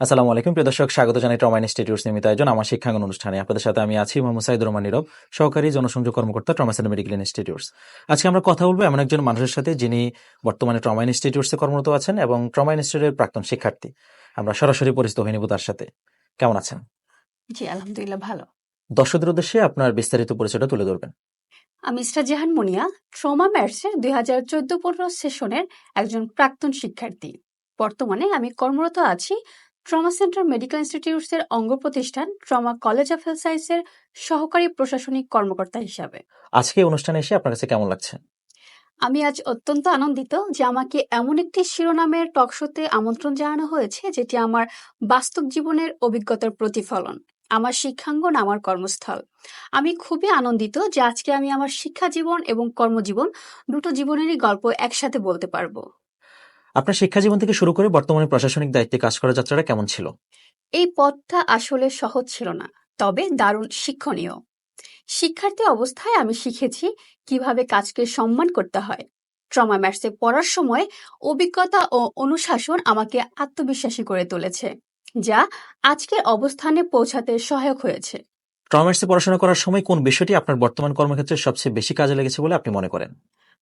আসসালামু আলাইকুম প্রিয় দর্শক। স্বাগত জানাই ট্রমা ইনস্টিটিউটস নিয়মিত আয়োজন আমার শিক্ষাঙ্গন অনুষ্ঠানে। আপনাদের সাথে আমি আছি মোহাম্মদ সাইদুর রহমান নীরব সহকারী জনসংযোগ কর্মকর্তা ট্রমা সেন্টার মেডিকেল ইনস্টিটিউটস। আজকে আমরা কথা বলব এমন একজন মানুষের সাথে যিনি বর্তমানে ট্রমা ইনস্টিটিউটসে কর্মরত আছেন এবং ট্রমা ইনস্টিটিউটের প্রাক্তন শিক্ষার্থী। আমরা সরাসরি পরিচিত হয়ে নিব তার সাথে। কেমন আছেন? জি আলহামদুলিল্লাহ ভালো। দর্শকদের উদ্দেশ্যে আপনার বিস্তারিত পরিচয়টা তুলে ধরবেন। আমি ইসরা জাহান মুনিয়া ট্রমা ম্যাটসের দুই হাজার চোদ্দ পনেরো সেশনের একজন প্রাক্তন শিক্ষার্থী। বর্তমানে আমি কর্মরত আছি ট্রমা সেন্টার মেডিকেল ইনস্টিটিউটসের অঙ্গ প্রতিষ্ঠান ট্রমা কলেজ অফ হেলথ সায়েন্সের সহকারী প্রশাসনিক কর্মকর্তা হিসাবে। আজকে অনুষ্ঠানে এসে আপনার কাছে কেমন লাগছে? আমি আজ অত্যন্ত আনন্দিত যে আমাকে এমন একটি শিরোনামের টকশোতে আমন্ত্রণ জানানো হয়েছে যেটি আমার বাস্তব জীবনের অভিজ্ঞতার প্রতিফলন আমার শিক্ষাঙ্গন আমার কর্মস্থল। আমি খুবই আনন্দিত যে আজকে আমি আমার শিক্ষা জীবন এবং কর্মজীবন দুটো জীবনেরই গল্প একসাথে বলতে পারব। আপনার শিক্ষা জীবন থেকে শুরু করে বর্তমানে প্রশাসনিক দায়িত্বে কাজ করার যাত্রাটা কেমন ছিল? এই পথটা আসলে সহজ ছিল না তবে দারুণ শিক্ষণীয়। শিক্ষার্থী অবস্থায় আমি শিখেছি কীভাবে কাজকে সম্মান করতে হয়। ট্রমা ম্যাথসে পড়ার সময় অভিজ্ঞতা ও অনুশাসন আমাকে আত্মবিশ্বাসী করে তুলেছে যা আজকের অবস্থানে পৌঁছাতে সহায়ক হয়েছে। ট্রমার্সে পড়াশোনা করার সময় কোন বিষয়টি আপনার বর্তমান কর্মক্ষেত্রে সবচেয়ে বেশি কাজে লেগেছে বলে আপনি মনে করেন?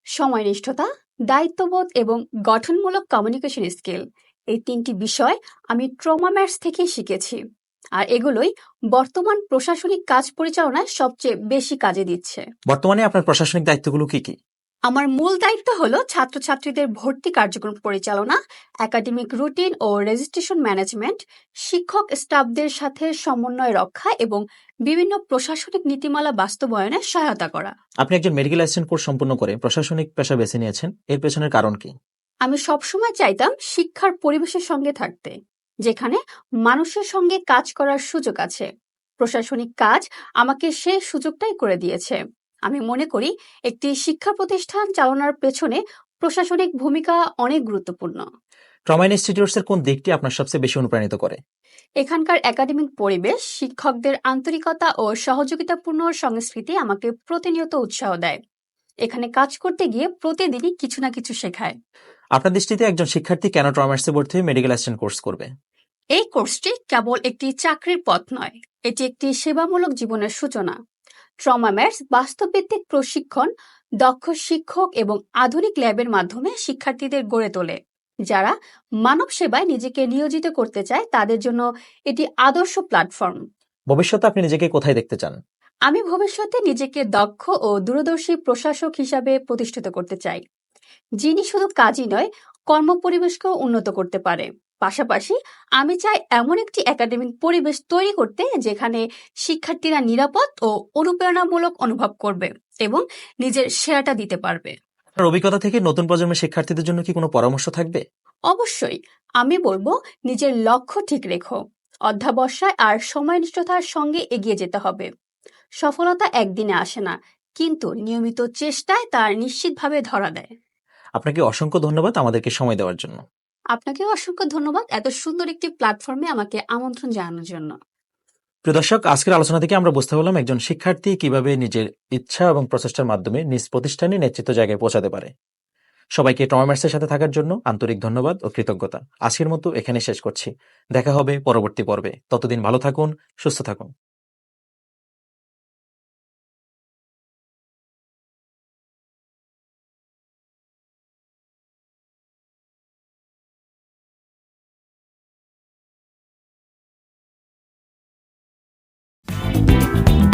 সময়নিষ্ঠতা, দায়িত্ববোধ এবং গঠনমূলক কমিউনিকেশন স্কিল এই তিনটি বিষয় আমি ট্রমা ম্যাটস থেকেই শিখেছি। আর এগুলোই বর্তমান প্রশাসনিক কাজ পরিচালনায় সবচেয়ে বেশি কাজে দিচ্ছে। বর্তমানে আপনার প্রশাসনিক দায়িত্বগুলো কি কি? আমার মূল দায়িত্ব হলো ছাত্রছাত্রীদের ভর্তি কার্যক্রম পরিচালনা একাডেমিক রুটিন ও রেজিস্ট্রেশন ম্যানেজমেন্ট শিক্ষক স্টাফদের সাথে সমন্বয় রক্ষা এবং বিভিন্ন প্রশাসনিক নীতিমালা বাস্তবায়নে সহায়তা করা। আপনি একজন মেডিকেল অ্যাসিস্ট্যান্ট কোর্স সম্পন্ন করে প্রশাসনিক পেশা বেছে নিয়েছেন এর পেছনের কারণ কি? আমি সবসময় চাইতাম শিক্ষার পরিবেশের সঙ্গে থাকতে যেখানে মানুষের সঙ্গে কাজ করার সুযোগ আছে। প্রশাসনিক কাজ আমাকে সেই সুযোগটাই করে দিয়েছে। আমি মনে করি একটি শিক্ষা প্রতিষ্ঠান চালানোর পেছনে প্রশাসনিক ভূমিকা অনেক গুরুত্বপূর্ণ। ট্রমা ইনস্টিটিউটস কোন দিকটি আপনার সবচেয়ে বেশি অনুপ্রাণিত করে? এখানকার একাডেমিক পরিবেশ শিক্ষকদের আন্তরিকতা ও সহযোগিতাপূর্ণ সংস্কৃতি আমাকে প্রতিনিয়ত উৎসাহ দেয়। এখানে কাজ করতে গিয়ে প্রতিদিনই কিছু না কিছু শেখায়। আপনার দৃষ্টিতে একজন শিক্ষার্থী কেন ট্রমার্সে ভর্তি হয়ে মেডিকেল অ্যাসিস্ট্যান্ট কোর্স করবে? এই কোর্সটি কেবল একটি চাকরির পথ নয় এটি একটি সেবামূলক জীবনের সূচনা। ট্রমা ম্যাটস বাস্তবভিত্তিক প্রশিক্ষণ দক্ষ শিক্ষক এবং আধুনিক ল্যাবের মাধ্যমে শিক্ষার্থীদের গড়ে তোলে। যারা মানব সেবায় নিজেকে নিয়োজিত করতে চায় তাদের জন্য এটি আদর্শ প্ল্যাটফর্ম। ভবিষ্যতে আপনি নিজেকে কোথায় দেখতে চান? আমি ভবিষ্যতে নিজেকে দক্ষ ও দূরদর্শী প্রশাসক হিসাবে প্রতিষ্ঠিত করতে চাই। যিনি শুধু কাজই নয় কর্মপরিবেশকেও উন্নত করতে পারে। পাশাপাশি আমি চাই এমন একটি একাডেমিক পরিবেশ তৈরি করতে যেখানে শিক্ষার্থীরা নিরাপদ ও অনুপ্রেরণামূলক অনুভব করবে এবং নিজের সেরাটা দিতে পারবে। আপনার অভিজ্ঞতা থেকে নতুন প্রজন্মের শিক্ষার্থীদের জন্য কি কোনো পরামর্শ থাকবে? অবশ্যই। আমি বলব নিজের লক্ষ্য ঠিক রেখো। অধ্যাবসায় আর সময়নিষ্ঠতার সঙ্গে এগিয়ে যেতে হবে। সফলতা একদিনে আসে না কিন্তু নিয়মিত চেষ্টায় তার নিশ্চিতভাবে ধরা দেয়। আপনাকে অসংখ্য ধন্যবাদ আমাদেরকে সময় দেওয়ার জন্য। আপনাকেও অসংখ্য ধন্যবাদ এত সুন্দর একটি প্ল্যাটফর্মে আমাকে আমন্ত্রণ জানানোর জন্য। প্রিয় দর্শক আজকের আলোচনা থেকে আমরা বুঝতে পারলাম একজন শিক্ষার্থী কীভাবে নিজের ইচ্ছা এবং প্রচেষ্টার মাধ্যমে নিজ প্রতিষ্ঠানে নেতৃত্ব জায়গায় পৌঁছাতে পারে। সবাইকে ট্রমার্সের সাথে থাকার জন্য আন্তরিক ধন্যবাদ ও কৃতজ্ঞতা। আজকের মতো এখানে শেষ করছি। দেখা হবে পরবর্তী পর্বে। ততদিন ভালো থাকুন সুস্থ থাকুন। Bye.